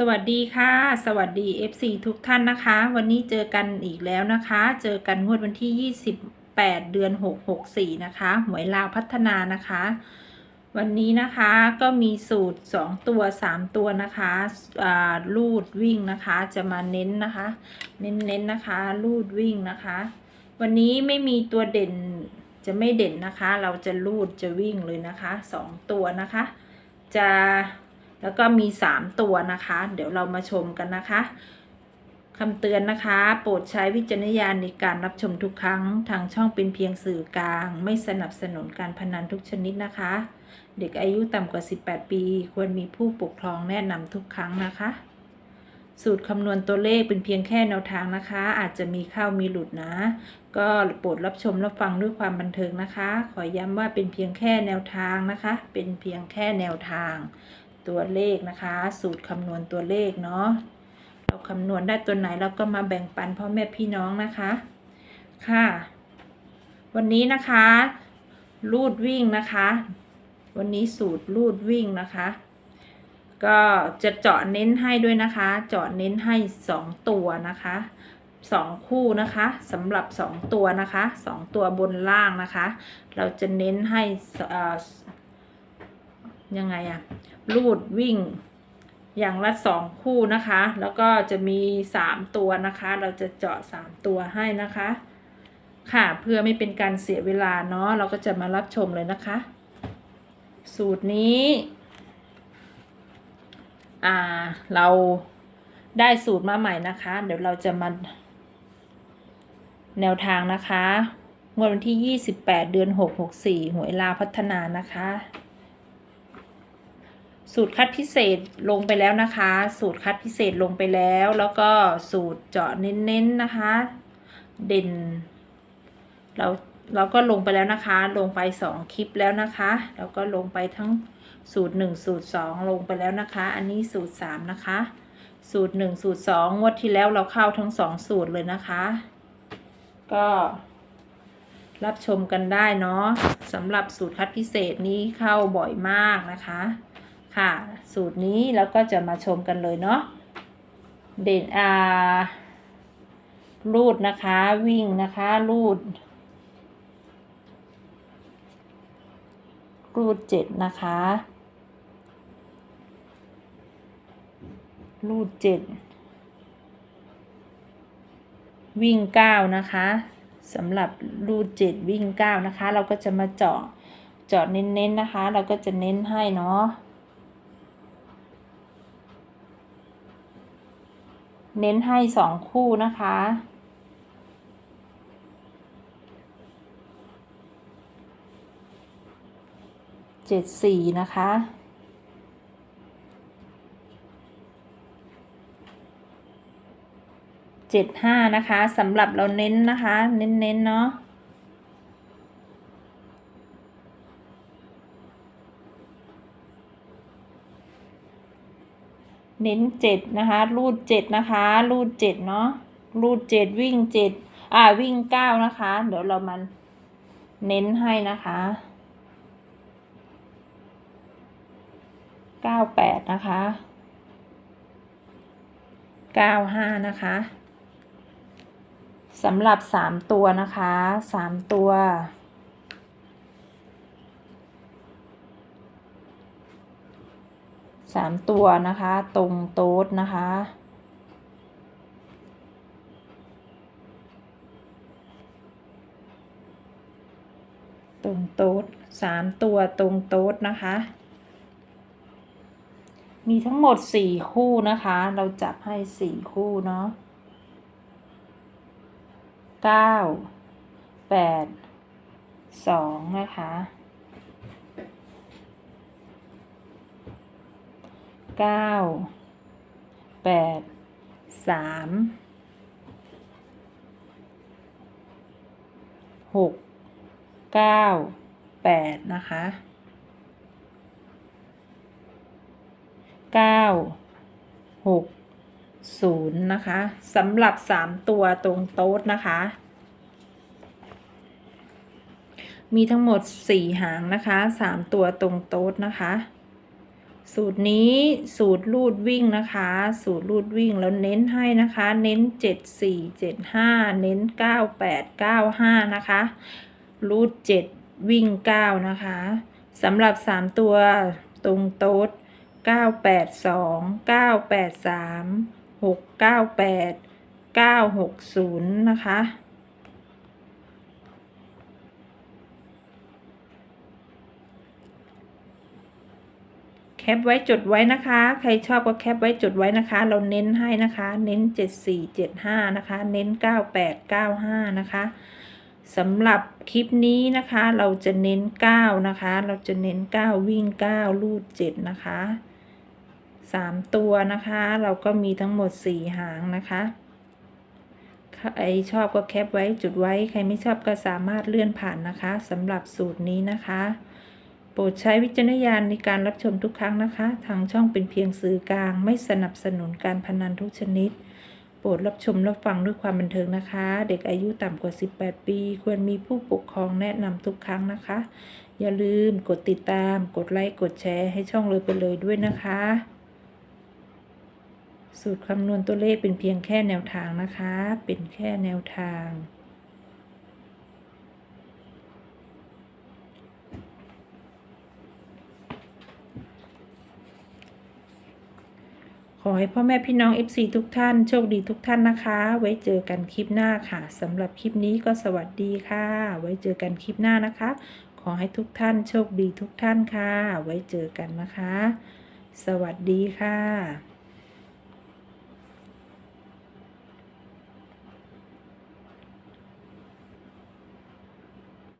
สวัสดีค่ะ สวัสดี FC ทุกท่านนะคะ วันนี้เจอกันอีกแล้วนะคะ เจอกันงวดวันที่ 28 เดือน 6 64 นะคะหวยลาวพัฒนานะคะ วันนี้นะคะก็มีสูตร 2 ตัว 3 ตัวนะคะอ่าลูดวิ่งนะคะ จะมาเน้นนะคะ เน้นๆนนะคะลูดวิ่งนะคะ วันนี้ไม่มีตัวเด่นจะไม่เด่นนะคะ เราจะลูดจะวิ่งเลยนะคะ 2 ตัวนะคะ จะ แล้วก็มี 3 ตัวนะคะ เดี๋ยวเรามาชมกันนะคะคำเตือนนะคะ โปรดใช้วิจารณญาณในการรับชมทุกครั้ง ทางช่องเป็นเพียงสื่อกลาง ไม่สนับสนุนการพนันทุกชนิดนะคะ เด็กอายุต่ำกว่า 18 ปี ควรมีผู้ปกครองแนะนำทุกครั้งนะคะ สูตรคำนวณตัวเลขเป็นเพียงแค่แนวทางนะคะ อาจจะมีเข้ามีหลุดนะ ก็โปรดรับชมรับฟังด้วยความบันเทิงนะคะ ขอย้ำว่าเป็นเพียงแค่แนวทางนะคะ เป็นเพียงแค่แนวทาง ตัวเลขนะคะ สูตรคำนวณตัวเลขเนาะเราคำนวณได้ตัวไหนเราก็มาแบ่งปันพ่อแม่พี่น้องนะคะ ค่ะ วันนี้นะคะลูดวิ่งนะคะ วันนี้สูตรลูดวิ่งนะคะ ก็จะเจาะเน้นให้ด้วยนะคะ เจาะเน้นให้สองตัวนะคะสองคู่นะคะสำหรับสองตัวนะคะสองตัวบนล่างนะคะ เราจะเน้นให้ ยังไงอะลูดวิ่ง อย่างละสองคู่นะคะ แล้วก็จะมีสามตัวนะคะ เราจะเจาะสามตัวให้นะคะ ค่ะเพื่อไม่เป็นการเสียเวลาเนาะเราก็จะมารับชมเลยนะคะ สูตรนี้อ่าเราได้สูตรมาใหม่นะคะ เดี๋ยวเราจะมาแนวทางนะคะงวดวันที่ 28 เดือน 6 64หวยลาพัฒนานะคะ สูตรคัดพิเศษลงไปแล้วนะคะ สูตรคัดพิเศษลงไปแล้ว แล้วก็สูตรเจาะเน้นๆนะคะ เด่น เราเราก็ลงไปแล้วนะคะ ลงไปสองคลิปแล้วนะคะ แล้วก็ลงไปทั้งสูตรหนึ่งสูตรสองลงไปแล้วนะคะ อันนี้สูตรสามนะคะ สูตรหนึ่งสูตรสองวดที่แล้วเราเข้าทั้งสองสูตรเลยนะคะ ก็รับชมกันได้เนาะสำหรับสูตรคัดพิเศษนี้เข้าบ่อยมากนะคะ ค่ะ สูตรนี้แล้วก็จะมาชมกันเลยเนาะเด่นอารูดนะคะวิ่งนะคะรูด รูดเจ็ดนะคะ รูดเจ็ดวิ่งเก้านะคะสำหรับรูดเจ็ดวิ่งเก้านะคะ เราก็จะมาเจาะเจาะเน้นๆนะคะ เราก็จะเน้นให้เนาะ เน้นให้สองคู่นะคะ เจ็ดสี่นะคะ เจ็ดห้านะคะสำหรับเราเน้นนะคะ เน้นๆเนาะ เน้นเจ็ดนะคะรูดเจ็ดนะคะรูดเจ็ดเนาะรูดเจ็ดวิ่งเจ็ดอ่าวิ่งเก้านะคะ เดี๋ยวเรามันเน้นให้นะคะเก้าแปดนะคะเก้าห้านะคะสำหรับสามตัวนะคะสามตัว สามตัวนะคะ ตรงโต๊ดนะคะ ตรงโต๊ดสามตัวตรงโต๊ดนะคะ มีทั้งหมดสี่คู่นะคะ เราจับให้สี่คู่เนาะเก้าแปดสองนะคะ เก้าแปดสามหกเก้าแปดนะคะเก้าหกศูนย์นะคะสำหรับสามตัวตรงโต๊ดนะคะ มีทั้งหมดสี่หางนะคะสามตัวตรงโต๊ดนะคะ สูตรนี้สูตรรูดวิ่งนะคะ สูตรรูดวิ่งแล้วเน้นให้นะคะ เน้น 7 4 7 5 เน้น 9 8 9 5 นะคะรูด7วิ่ง 9 นะคะสำหรับ 3 ตัวตรงโต๊ด9 8 2 9 8 3 6 9 8 9 6 0 นะคะ ปไว้จดไว้นะคะ ใครชอบก็แคปไว้จดไว้นะคะ เราเน้นให้นะคะ เน้น 7475 นะคะ เน้น 9895 นะคะสำหรับคลิปนี้นะคะ เราจะเน้น 9 นะคะ เราจะเน้น 9 วิ่ง 9 ลูด 7 นะคะ 3 ตัวนะคะ เราก็มีทั้งหมด 4 หางนะคะใครชอบก็แคปไว้จุดไว้ ใครไม่ชอบก็สามารถเลื่อนผ่านนะคะสำหรับสูตรนี้นะคะ ปรดใช้วิจารณญาณในการรับชมทุกครั้งนะคะ ทางช่องเป็นเพียงสื่อกลาง ไม่สนับสนุนการพนันทุกชนิด โปรดรับชมรับฟังด้วยความบันเทิงนะคะ เด็กอายุต่ำกว่า 18 ปี ควรมีผู้ปกครองแนะนำทุกครั้งนะคะ อย่าลืมกดติดตาม กดไลค์ กดแชร์ให้ช่องเลยไปเลยด้วยนะคะ สูตรคำนวณตัวเลขเป็นเพียงแค่แนวทางนะคะ เป็นแค่แนวทาง อให้พ่อแม่พี่น้อง FC ทุกท่าน โชคดีทุกท่านนะคะ ไว้เจอกันคลิปหน้าค่ะสำหรับคลิปนี้ก็สวัสดีค่ะ ไว้เจอกันคลิปหน้านะคะ ขอให้ทุกท่านโชคดีทุกท่านค่ะ ไว้เจอกันนะคะ สวัสดีค่ะ